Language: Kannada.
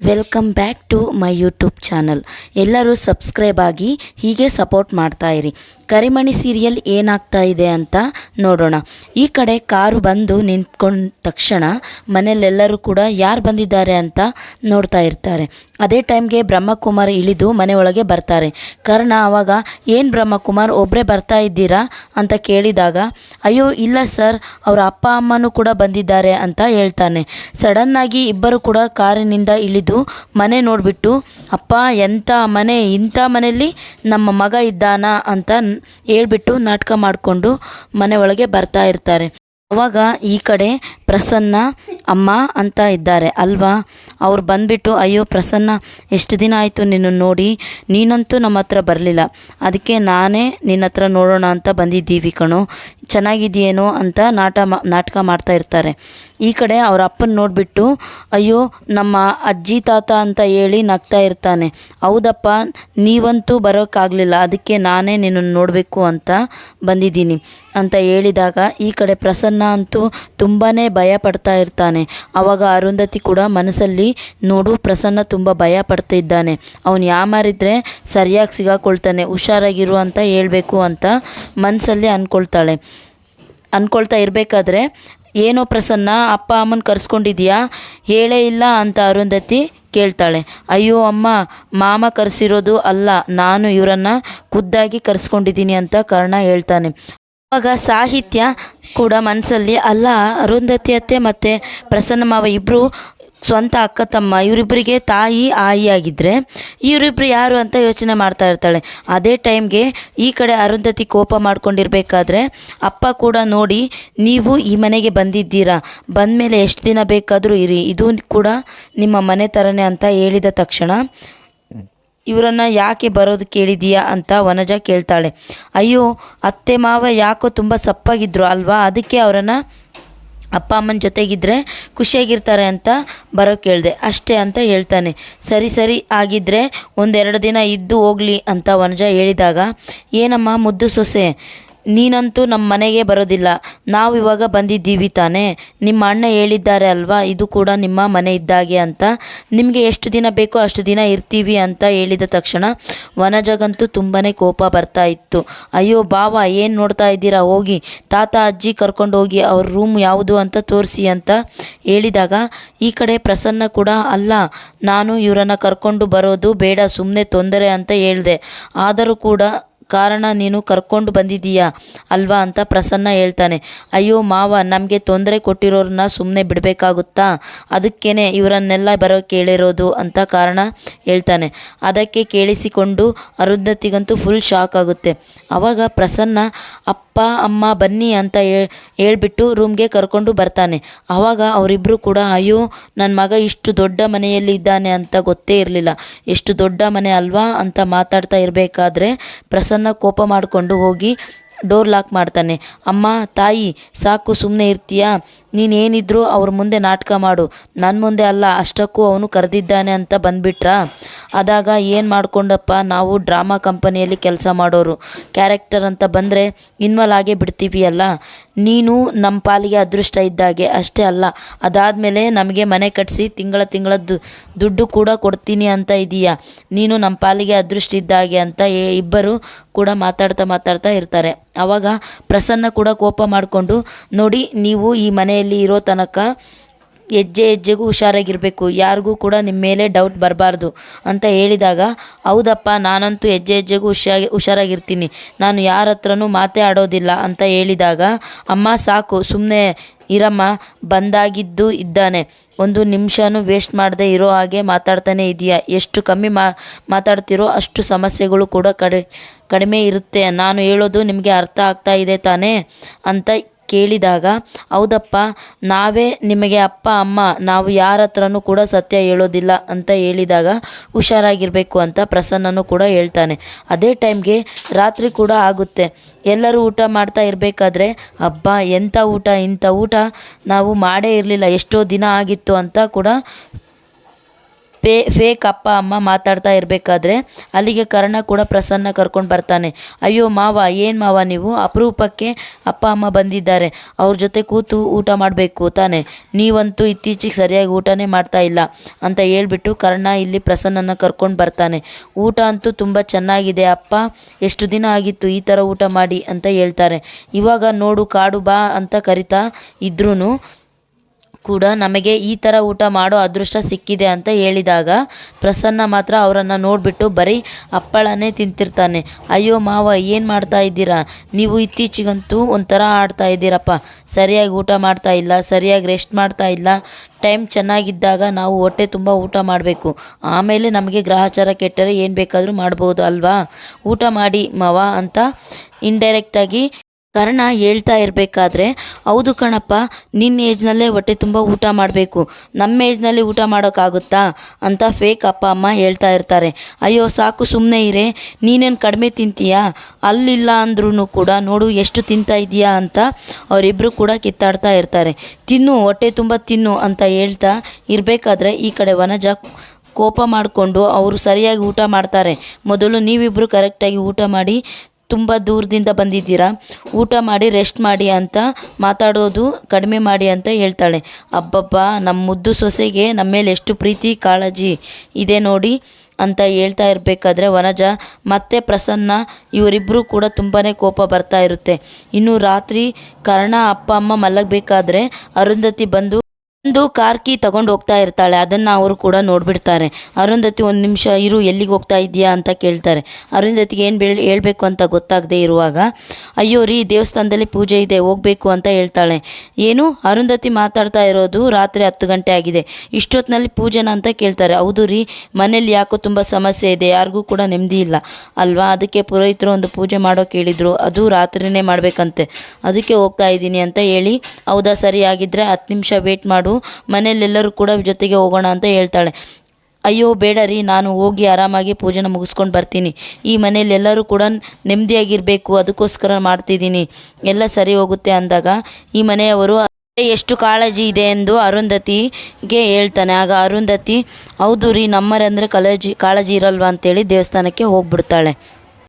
Welcome back to my YouTube channel ಎಲ್ಲರೂ ಸಬ್ಸ್ಕ್ರೈಬ್ ಆಗಿ ಹೀಗೆ ಸಪೋರ್ಟ್ ಮಾಡ್ತಾ ಇರಿ. ಕರಿಮಣಿ ಸೀರಿಯಲ್ ಏನಾಗ್ತಾ ಇದೆ ಅಂತ ನೋಡೋಣ. ಈ ಕಡೆ ಕಾರು ಬಂದು ನಿಂತ್ಕೊಂಡ ತಕ್ಷಣ ಮನೆಯಲ್ಲೆಲ್ಲರೂ ಕೂಡ ಯಾರು ಬಂದಿದ್ದಾರೆ ಅಂತ ನೋಡ್ತಾ ಇರ್ತಾರೆ. ಅದೇ ಟೈಮ್ಗೆ ಬ್ರಹ್ಮಕುಮಾರ್ ಇಳಿದು ಮನೆಯೊಳಗೆ ಬರ್ತಾರೆ. ಕರ್ಣ ಆವಾಗ ಏನು ಬ್ರಹ್ಮಕುಮಾರ್ ಒಬ್ಬರೇ ಬರ್ತಾ ಇದ್ದೀರಾ? ಅಂತ ಕೇಳಿದಾಗ, ಅಯ್ಯೋ, ಇಲ್ಲ ಸರ್, ಅವರ ಅಪ್ಪ ಅಮ್ಮನೂ ಕೂಡ ಬಂದಿದ್ದಾರೆ ಅಂತ ಹೇಳ್ತಾನೆ. ಸಡನ್ನಾಗಿ ಇಬ್ಬರು ಕೂಡ ಕಾರಿನಿಂದ ಇಳಿದು ಮನೆ ನೋಡಿಬಿಟ್ಟು, ಅಪ್ಪ ಎಂಥ ಮನೆ ಇಂಥ ಮನೆಯಲ್ಲಿ ನಮ್ಮ ಮಗ ಇದ್ದಾನಾ? ಅಂತ ಹೇಳ್ಬಿಟ್ಟು ನಾಟಕ ಮಾಡಿಕೊಂಡು ಮನೆ ಒಳಗೆ ಬರ್ತಾ ಇರ್ತಾರೆ. ಅವಾಗ ಈ ಕಡೆ ಪ್ರಸನ್ನ ಅಮ್ಮ ಅಂತ ಇದ್ದಾರೆ. ಅಲ್ವಾ? ಅವ್ರು ಬಂದ್ಬಿಟ್ಟು, ಅಯ್ಯೋ ಪ್ರಸನ್ನ, ಎಷ್ಟು ದಿನ ಆಯಿತು ನಿನ್ನ ನೋಡಿ? ನೀನಂತೂ ನಮ್ಮ ಹತ್ರ ಬರಲಿಲ್ಲ. ಅದಕ್ಕೆ ನಾನೇ ನಿನ್ನ ಹತ್ರ ನೋಡೋಣ ಅಂತ ಬಂದಿದ್ದೀವಿ ಕಣೋ. ಚೆನ್ನಾಗಿದೆಯೇನೋ ಅಂತ ನಾಟ ನಾಟಕ ಮಾಡ್ತಾ ಇರ್ತಾರೆ. ಈ ಕಡೆ ಅವ್ರ ಅಪ್ಪನ ನೋಡಿಬಿಟ್ಟು, ಅಯ್ಯೋ, ನಮ್ಮ ಅಜ್ಜಿ ತಾತ ಅಂತ ಹೇಳಿ ನಗ್ತಾ ಇರ್ತಾನೆ. ಹೌದಪ್ಪ, ನೀವಂತೂ ಬರೋಕ್ಕಾಗಲಿಲ್ಲ. ಅದಕ್ಕೆ ನಾನೇ ನಿನ್ನನ್ನು ನೋಡಬೇಕು ಅಂತ ಬಂದಿದ್ದೀನಿ. ಅಂತ ಹೇಳಿದಾಗ ಈ ಕಡೆ ಪ್ರಸನ್ನ ಅಂತೂ ತುಂಬಾ ಭಯ ಪಡ್ತಾ ಇರ್ತಾನೆ. ಅವಾಗ ಅರುಂಧತಿ ಕೂಡ ಮನಸ್ಸಲ್ಲಿ ನೋಡು, ಪ್ರಸನ್ನ ತುಂಬ ಭಯ ಪಡ್ತಾ ಇದ್ದಾನೆ ಅವನು ಯಾಮಾರಿದ್ರೆ ಸರಿಯಾಗಿ ಸಿಗಾಕೊಳ್ತಾನೆ, ಹುಷಾರಾಗಿರು ಅಂತ ಹೇಳಬೇಕು ಅಂತ ಮನಸ್ಸಲ್ಲಿ ಅಂದ್ಕೊಳ್ತಾಳೆ ಅಂದ್ಕೊಳ್ತಾ ಇರಬೇಕಾದ್ರೆ, ಏನೋ ಪ್ರಸನ್ನ, ಅಪ್ಪ ಅಮ್ಮನ ಕರ್ಸ್ಕೊಂಡಿದ್ಯಾ? ಹೇಳೇ ಇಲ್ಲ ಅಂತ ಅರುಂಧತಿ ಕೇಳ್ತಾಳೆ. ಅಯ್ಯೋ ಅಮ್ಮ, ಮಾಮ ಕರೆಸಿರೋದು ಅಲ್ಲ, ನಾನು ಇವರನ್ನು ಖುದ್ದಾಗಿ ಕರೆಸ್ಕೊಂಡಿದ್ದೀನಿ ಅಂತ ಕರ್ಣ ಹೇಳ್ತಾನೆ. ಆವಾಗ ಸಾಹಿತ್ಯ ಕೂಡ ಮನಸ್ಸಲ್ಲಿ ಅಲ್ಲ. ಅರುಂಧತಿ ಅತ್ತೆ ಮತ್ತು ಪ್ರಸನ್ನ ಮಾವ ಇಬ್ಬರು ಸ್ವಂತ ಅಕ್ಕ, ತಮ್ಮ ಇವರಿಬ್ಬರಿಗೆ ತಾಯಿ ಆಯಿಯಾಗಿದ್ದರೆ ಇವರಿಬ್ಬರು ಯಾರು ಅಂತ ಯೋಚನೆ ಮಾಡ್ತಾ ಇರ್ತಾಳೆ. ಅದೇ ಟೈಮ್ಗೆ ಈ ಕಡೆ ಅರುಂಧತಿ ಕೋಪ ಮಾಡ್ಕೊಂಡಿರ್ಬೇಕಾದ್ರೆ ಅಪ್ಪ ಕೂಡ ನೋಡಿ, ನೀವು ಈ ಮನೆಗೆ ಬಂದಿದ್ದೀರಾ? ಬಂದಮೇಲೆ ಎಷ್ಟು ದಿನ ಬೇಕಾದರೂ ಇರಿ. ಇದು ಕೂಡ ನಿಮ್ಮ ಮನೆ ಥರನೇ ಅಂತ ಹೇಳಿದ ತಕ್ಷಣ ಇವರನ್ನು ಯಾಕೆ ಬರೋದು ಕೇಳಿದೀಯಾ ಅಂತ ವನಜ ಕೇಳ್ತಾಳೆ. ಅಯ್ಯೋ, ಅತ್ತೆ ಮಾವ ಯಾಕೋ ತುಂಬ ಸಪ್ಪಾಗಿದ್ರು ಅಲ್ವಾ? ಅದಕ್ಕೆ ಅವರನ್ನು ಅಪ್ಪ ಅಮ್ಮನ ಜೊತೆಗಿದ್ರೆ ಖುಷಿಯಾಗಿರ್ತಾರೆ ಅಂತ ಬರೋ ಕೇಳಿದೆ. ಅಷ್ಟೇ ಅಂತ ಹೇಳ್ತಾನೆ. ಸರಿ ಸರಿ ಆಗಿದ್ದರೆ ಒಂದೆರಡು ದಿನ ಇದ್ದು ಹೋಗಲಿ ಅಂತ ವನಜ ಹೇಳಿದಾಗ, ಏನಮ್ಮ ಮುದ್ದು ಸೊಸೆ? ನೀನಂತೂ ನಮ್ಮ ಮನೆಗೆ ಬರೋದಿಲ್ಲ. ನಾವು ಇವಾಗ ಬಂದಿದ್ದೀವಿ ತಾನೇ. ನಿಮ್ಮ ಅಣ್ಣ ಹೇಳಿದ್ದಾರೆ ಅಲ್ವಾ? ಇದು ಕೂಡ ನಿಮ್ಮ ಮನೆ ಇದ್ದಾಗೆ ಅಂತ. ನಿಮಗೆ ಎಷ್ಟು ದಿನ ಬೇಕೋ ಅಷ್ಟು ದಿನ ಇರ್ತೀವಿ ಅಂತ ಹೇಳಿದ ತಕ್ಷಣ ವನಜಗಂತೂ ತುಂಬಾ ಕೋಪ ಬರ್ತಾ ಇತ್ತು. ಅಯ್ಯೋ ಬಾವ ಏನು ನೋಡ್ತಾ ಇದ್ದೀರಾ? ಹೋಗಿ. ತಾತ, ಅಜ್ಜಿ ಕರ್ಕೊಂಡು ಹೋಗಿ ಅವ್ರ ರೂಮ್ ಯಾವುದು ಅಂತ ತೋರಿಸಿ ಅಂತ ಹೇಳಿದಾಗ ಈ ಕಡೆ ಪ್ರಸನ್ನ ಕೂಡ, ಅಲ್ಲ, ನಾನು ಇವರನ್ನು ಕರ್ಕೊಂಡು ಬರೋದು ಬೇಡ ಸುಮ್ಮನೆ ತೊಂದರೆ ಅಂತ ಹೇಳಿದೆ. ಆದರೂ ಕೂಡ ಕಾರಣ ನೀನು ಕರ್ಕೊಂಡು ಬಂದಿದ್ದೀಯಾ? ಅಲ್ವಾ ಅಂತ ಪ್ರಸನ್ನ ಹೇಳ್ತಾನೆ. ಅಯ್ಯೋ ಮಾವ, ನಮಗೆ ತೊಂದರೆ ಕೊಟ್ಟಿರೋರನ್ನ ಸುಮ್ಮನೆ ಬಿಡಬೇಕಾಗುತ್ತಾ? ಅದಕ್ಕೇನೆ ಇವರನ್ನೆಲ್ಲ ಬರೋ ಕೇಳಿರೋದು ಅಂತ ಕಾರಣ ಹೇಳ್ತಾನೆ. ಅದಕ್ಕೆ ಕೇಳಿಸಿಕೊಂಡು ಅರುಂಧತಿಗಂತೂ ಫುಲ್ ಶಾಕ್ ಆಗುತ್ತೆ. ಆವಾಗ ಪ್ರಸನ್ನ, ಅಪ್ಪ, ಅಮ್ಮ ಬನ್ನಿ ಅಂತ ಹೇಳ್ ಹೇಳ್ಬಿಟ್ಟು ರೂಮ್ಗೆ ಕರ್ಕೊಂಡು ಬರ್ತಾನೆ. ಆವಾಗ ಅವರಿಬ್ಬರು ಕೂಡ, ಅಯ್ಯೋ ನನ್ನ ಮಗ ಇಷ್ಟು ದೊಡ್ಡ ಮನೆಯಲ್ಲಿ ಇದ್ದಾನೆ ಅಂತ ಗೊತ್ತೇ ಇರಲಿಲ್ಲ. ಎಷ್ಟು ದೊಡ್ಡ ಮನೆ ಅಲ್ವಾ ಅಂತ ಮಾತಾಡ್ತಾ ಇರಬೇಕಾದ್ರೆ ಪ್ರಸನ್ನ ಕೋಪ ಮಾಡಿಕೊಂಡು ಹೋಗಿ ಡೋರ್ ಲಾಕ್ ಮಾಡ್ತಾನೆ. ಅಮ್ಮ ತಾಯಿ ಸಾಕು ಸುಮ್ಮನೆ ಇರ್ತೀಯಾ? ನೀನೇನಿದ್ರು ಅವ್ರ ಮುಂದೆ ನಾಟಕ ಮಾಡು. ನನ್ನ ಮುಂದೆ ಅಲ್ಲ, ಅಷ್ಟಕ್ಕೂ ಅವನು ಕರೆದಿದ್ದಾನೆ ಅಂತ ಬಂದ್ಬಿಟ್ರಾ? ಅದಾಗ ಏನು ಮಾಡ್ಕೊಂಡಪ್ಪ ನಾವು ಡ್ರಾಮಾ ಕಂಪನಿಯಲ್ಲಿ ಕೆಲಸ ಮಾಡೋರು. ಕ್ಯಾರೆಕ್ಟರ್ ಅಂತ ಬಂದರೆ ಇನ್ವಾಲ್ ಆಗೇ ಬಿಡ್ತೀವಿ ಅಲ್ಲ ನೀನು ನಮ್ಮ ಪಾಲಿಗೆ ಅದೃಷ್ಟ ಇದ್ದಾಗೆ, ಅಷ್ಟೇ ಅಲ್ಲ. ಅದಾದಮೇಲೆ ನಮಗೆ ಮನೆ ಕಟ್ಟಿಸಿ ತಿಂಗಳ ತಿಂಗಳ ದುಡ್ಡು ಕೂಡ ಕೊಡ್ತೀನಿ ಅಂತ ಇದೀಯ? ನೀನು ನಮ್ಮ ಪಾಲಿಗೆ ಅದೃಷ್ಟ ಇದ್ದಾಗೆ ಅಂತ ಇಬ್ಬರು ಕೂಡ ಮಾತಾಡ್ತಾ ಮಾತಾಡ್ತಾ ಇರ್ತಾರೆ. ಆವಾಗ ಪ್ರಸನ್ನ ಕೂಡ ಕೋಪ ಮಾಡಿಕೊಂಡು, ನೋಡಿ, ನೀವು ಈ ಮನೆಯಲ್ಲಿ ಇರೋ ತನಕ ಹೆಜ್ಜೆ ಹೆಜ್ಜೆಗೂ ಹುಷಾರಾಗಿರಬೇಕು. ಯಾರಿಗೂ ಕೂಡ ನಿಮ್ಮ ಮೇಲೆ ಡೌಟ್ ಬರಬಾರ್ದು ಅಂತ ಹೇಳಿದಾಗ, ಹೌದಪ್ಪ, ನಾನಂತೂ ಹೆಜ್ಜೆ ಹೆಜ್ಜೆಗೂ ಹುಷಾಗಿ, ಹುಷಾರಾಗಿರ್ತೀನಿ. ನಾನು ಯಾರ ಹತ್ರನೂ ಮಾತೇ ಆಡೋದಿಲ್ಲ ಅಂತ ಹೇಳಿದಾಗ, ಅಮ್ಮ, ಸಾಕು. ಸುಮ್ಮನೆ ಇರಮ್ಮ. ಬಂದಾಗಿದ್ದು ಇದ್ದಾನೆ. ಒಂದು ನಿಮಿಷನೂ ವೇಸ್ಟ್ ಮಾಡದೆ ಇರೋ ಹಾಗೆ ಮಾತಾಡ್ತಾನೆ ಇದೆಯಾ. ಎಷ್ಟು ಕಮ್ಮಿ ಮಾ, ಮಾತಾಡ್ತಿರೋ ಅಷ್ಟು ಸಮಸ್ಯೆಗಳು ಕೂಡ ಕಡಿ, ಕಡಿಮೆ ಇರುತ್ತೆ. ನಾನು ಹೇಳೋದು ನಿಮಗೆ ಅರ್ಥ ಆಗ್ತಾ ಇದೆ ತಾನೇ? ಅಂತ ಕೇಳಿದಾಗ, ಹೌದಪ್ಪ, ನಾವೇ ನಿಮಗೆ ಅಪ್ಪ, ಅಮ್ಮ, ನಾವು ಯಾರ ಹತ್ರನೂ ಕೂಡ ಸತ್ಯ ಹೇಳೋದಿಲ್ಲ ಅಂತ ಹೇಳಿದಾಗ ಹುಷಾರಾಗಿರಬೇಕು ಅಂತ ಪ್ರಸನ್ನನು ಕೂಡ ಹೇಳ್ತಾನೆ. ಅದೇ ಟೈಮ್ಗೆ ರಾತ್ರಿ ಕೂಡ ಆಗುತ್ತೆ. ಎಲ್ಲರೂ ಊಟ ಮಾಡ್ತಾ ಇರಬೇಕಾದ್ರೆ ಹಬ್ಬ ಎಂಥ ಊಟ, ಇಂಥ ಊಟ, ನಾವು ಮಾಡೇ ಇರಲಿಲ್ಲ, ಎಷ್ಟೋ ದಿನ ಆಗಿತ್ತು ಅಂತ ಕೂಡ ಪೇ, ಫೇಕ್ ಅಪ್ಪ, ಅಮ್ಮ ಮಾತಾಡ್ತಾ ಇರಬೇಕಾದ್ರೆ ಅಲ್ಲಿಗೆ ಕರ್ಣ ಕೂಡ ಪ್ರಸನ್ನ ಕರ್ಕೊಂಡು ಬರ್ತಾನೆ. ಅಯ್ಯೋ ಮಾವ, ಏನು ಮಾವ ನೀವು? ಅಪರೂಪಕ್ಕೆ ಅಪ್ಪ, ಅಮ್ಮ ಬಂದಿದ್ದಾರೆ. ಅವ್ರ ಜೊತೆ ಕೂತು ಊಟ ಮಾಡಬೇಕು ತಾನೆ. ನೀವಂತೂ ಇತ್ತೀಚೆಗೆ ಸರಿಯಾಗಿ ಊಟನೇ ಮಾಡ್ತಾ ಇಲ್ಲ ಅಂತ ಹೇಳ್ಬಿಟ್ಟು ಕರ್ಣ ಇಲ್ಲಿ ಪ್ರಸನ್ನನ ಕರ್ಕೊಂಡು ಬರ್ತಾನೆ. ಊಟ ಅಂತೂ ತುಂಬ ಚೆನ್ನಾಗಿದೆ ಅಪ್ಪ. ಎಷ್ಟು ದಿನ ಆಗಿತ್ತು ಈ ಥರ ಊಟ ಮಾಡಿ ಅಂತ ಹೇಳ್ತಾರೆ. ಇವಾಗ ನೋಡು, ಕಾಡು ಬಾ ಅಂತ ಕರಿತಾ ಇದ್ರೂ ಕೂಡ ನಮಗೆ ಈ ಥರ ಊಟ ಮಾಡೋ ಅದೃಷ್ಟ ಸಿಕ್ಕಿದೆ ಅಂತ ಹೇಳಿದಾಗ ಪ್ರಸನ್ನ ಮಾತ್ರ ಅವರನ್ನು ನೋಡಿಬಿಟ್ಟು ಬರೀ ಹಪ್ಪಳನೇ ತಿಂತಿರ್ತಾನೆ. ಅಯ್ಯೋ ಮಾವ, ಏನು ಮಾಡ್ತಾ ಇದ್ದೀರಾ? ನೀವು ಇತ್ತೀಚೆಗಂತೂ ಒಂಥರ ಆಡ್ತಾ ಇದ್ದೀರಪ್ಪ. ಸರಿಯಾಗಿ ಊಟ ಮಾಡ್ತಾ ಇಲ್ಲ, ಸರಿಯಾಗಿ ರೆಸ್ಟ್ ಮಾಡ್ತಾ ಇಲ್ಲ. ಟೈಮ್ ಚೆನ್ನಾಗಿದ್ದಾಗ ನಾವು ಹೊಟ್ಟೆ ತುಂಬ ಊಟ ಮಾಡಬೇಕು. ಆಮೇಲೆ ನಮಗೆ ಗ್ರಹಚಾರ ಕೆಟ್ಟರೆ ಏನು ಬೇಕಾದರೂ ಮಾಡ್ಬೋದು ಅಲ್ವಾ? ಊಟ ಮಾಡಿ ಮಾವ ಅಂತ ಇಂಡೈರೆಕ್ಟಾಗಿ ಕರ್ಣ ಹೇಳ್ತಾ ಇರಬೇಕಾದ್ರೆ, ಹೌದು ಕಣಪ್ಪ, ನಿನ್ನ ಏಜ್ನಲ್ಲೇ ಹೊಟ್ಟೆ ತುಂಬ ಊಟ ಮಾಡಬೇಕು. ನಮ್ಮ ಏಜ್ನಲ್ಲಿ ಊಟ ಮಾಡೋಕ್ಕಾಗುತ್ತಾ? ಅಂತ ಫೇಕ್ ಅಪ್ಪ ಅಮ್ಮ ಹೇಳ್ತಾ ಇರ್ತಾರೆ. ಅಯ್ಯೋ, ಸಾಕು ಸುಮ್ಮನೆ ಇರೇ, ನೀನೇನು ಕಡಿಮೆ ತಿಂತೀಯಾ? ಅಲ್ಲಿಲ್ಲ ಅಂದ್ರೂ ಕೂಡ ನೋಡು ಎಷ್ಟು ತಿಂತಾ ಇದೀಯಾ ಅಂತ ಅವರಿಬ್ಬರು ಕೂಡ ಕಿತ್ತಾಡ್ತಾ ಇರ್ತಾರೆ. ತಿನ್ನು, ಹೊಟ್ಟೆ ತುಂಬ ತಿನ್ನು ಅಂತ ಹೇಳ್ತಾ ಇರಬೇಕಾದ್ರೆ ಈ ಕಡೆ ವನಜ ಕೋಪ ಮಾಡಿಕೊಂಡು ಅವರು ಸರಿಯಾಗಿ ಊಟ ಮಾಡ್ತಾರೆ. ಮೊದಲು ನೀವಿಬ್ಬರು ಕರೆಕ್ಟಾಗಿ ಊಟ ಮಾಡಿ ತುಂಬ ದೂರದಿಂದ ಬಂದಿದ್ದೀರಾ? ಊಟ ಮಾಡಿ ರೆಸ್ಟ್ ಮಾಡಿ ಅಂತ ಮಾತಾಡೋದು ಕಡಿಮೆ ಮಾಡಿ ಅಂತ ಹೇಳ್ತಾಳೆ. ಅಬ್ಬಬ್ಬ ನಮ್ಮ ಮುದ್ದು ಸೊಸೆಗೆ ನಮ್ಮ ಮೇಲೆ ಎಷ್ಟು ಪ್ರೀತಿ, ಕಾಳಜಿ ಇದೆ ನೋಡಿ ಅಂತ ಹೇಳ್ತಾ ಇರಬೇಕಾದ್ರೆ ವನಜ, ಮತ್ತೆ ಪ್ರಸನ್ನ ಇವರಿಬ್ಬರೂ ಕೂಡ ತುಂಬಾ ಕೋಪ ಬರ್ತಾ ಇರುತ್ತೆ. ಇನ್ನು ರಾತ್ರಿ ಕರ್ಣ ಅಪ್ಪ, ಅಮ್ಮ ಮಲಗಬೇಕಾದ್ರೆ ಅರುಂಧತಿ ಬಂದು ಒಂದು ಕಾರ್ ಕೀ ತಗೊಂಡು ಹೋಗ್ತಾ ಇರ್ತಾಳೆ. ಅದನ್ನು ಅವರು ಕೂಡ ನೋಡ್ಬಿಡ್ತಾರೆ. ಅರುಂಧತಿ ಒಂದು ನಿಮಿಷ ಇರು, ಎಲ್ಲಿಗೆ ಹೋಗ್ತಾ ಇದೆಯಾ ಅಂತ ಕೇಳ್ತಾರೆ. ಅರುಂಧತಿಗೆ ಏನು ಬೇಳ, ಹೇಳ್ಬೇಕು ಅಂತ ಗೊತ್ತಾಗದೆ ಇರುವಾಗ, ಅಯ್ಯೋ ರೀ, ದೇವಸ್ಥಾನದಲ್ಲಿ ಪೂಜೆ ಇದೆ, ಹೋಗಬೇಕು ಅಂತ ಹೇಳ್ತಾಳೆ. ಏನು? ಅರುಂಧತಿ ಮಾತಾಡ್ತಾ ಇರೋದು ರಾತ್ರಿ ಹತ್ತು ಗಂಟೆ ಆಗಿದೆ. ಇಷ್ಟೊತ್ತಿನಲ್ಲಿ ಪೂಜೆನ ಅಂತ ಕೇಳ್ತಾರೆ. ಹೌದು ರೀ ಮನೇಲಿ ಯಾಕೋ ತುಂಬ ಸಮಸ್ಯೆ ಇದೆ, ಯಾರಿಗೂ ಕೂಡ ನೆಮ್ಮದಿ ಇಲ್ಲ. ಅಲ್ವಾ? ಅದಕ್ಕೆ ಪುರೋಹಿತರು ಒಂದು ಪೂಜೆ ಮಾಡೋಕೆ ಹೇಳಿದರು ಅದು ರಾತ್ರಿನೇ ಮಾಡಬೇಕಂತೆ. ಅದಕ್ಕೆ ಹೋಗ್ತಾ ಇದ್ದೀನಿ ಅಂತ ಹೇಳಿ, ಹೌದಾ, ಸರಿ ಆಗಿದ್ದರೆ ಹತ್ತು ನಿಮಿಷ ವೇಟ್ ಮಾಡು. ಮನೆಯಲ್ಲೆಲ್ಲರೂ ಕೂಡ ಜೊತೆಗೆ ಹೋಗೋಣ ಅಂತ ಹೇಳ್ತಾಳೆ. ಅಯ್ಯೋ, ಬೇಡ ರೀ, ನಾನು ಹೋಗಿ ಆರಾಮಾಗಿ ಪೂಜೆನ ಮುಗಿಸ್ಕೊಂಡು ಬರ್ತೀನಿ. ಈ ಮನೇಲಿ ಎಲ್ಲರೂ ಕೂಡ ನೆಮ್ಮದಿಯಾಗಿರಬೇಕು, ಅದಕ್ಕೋಸ್ಕರ ಮಾಡ್ತಿದ್ದೀನಿ. ಎಲ್ಲ ಸರಿ ಹೋಗುತ್ತೆ ಅಂದಾಗ ಈ ಮನೆಯವರು ಎಷ್ಟು ಕಾಳಜಿ ಇದೆ ಎಂದು ಅರುಂಧತಿಗೆ ಹೇಳ್ತಾನೆ. ಆಗ ಅರುಂಧತಿ, ಹೌದು ರೀ ನಮ್ಮರಂದರೆ ಕಾಳಜಿ ಕಾಳಜಿ ಇರಲ್ವಾ? ಅಂತೇಳಿ ದೇವಸ್ಥಾನಕ್ಕೆ ಹೋಗ್ಬಿಡ್ತಾಳೆ.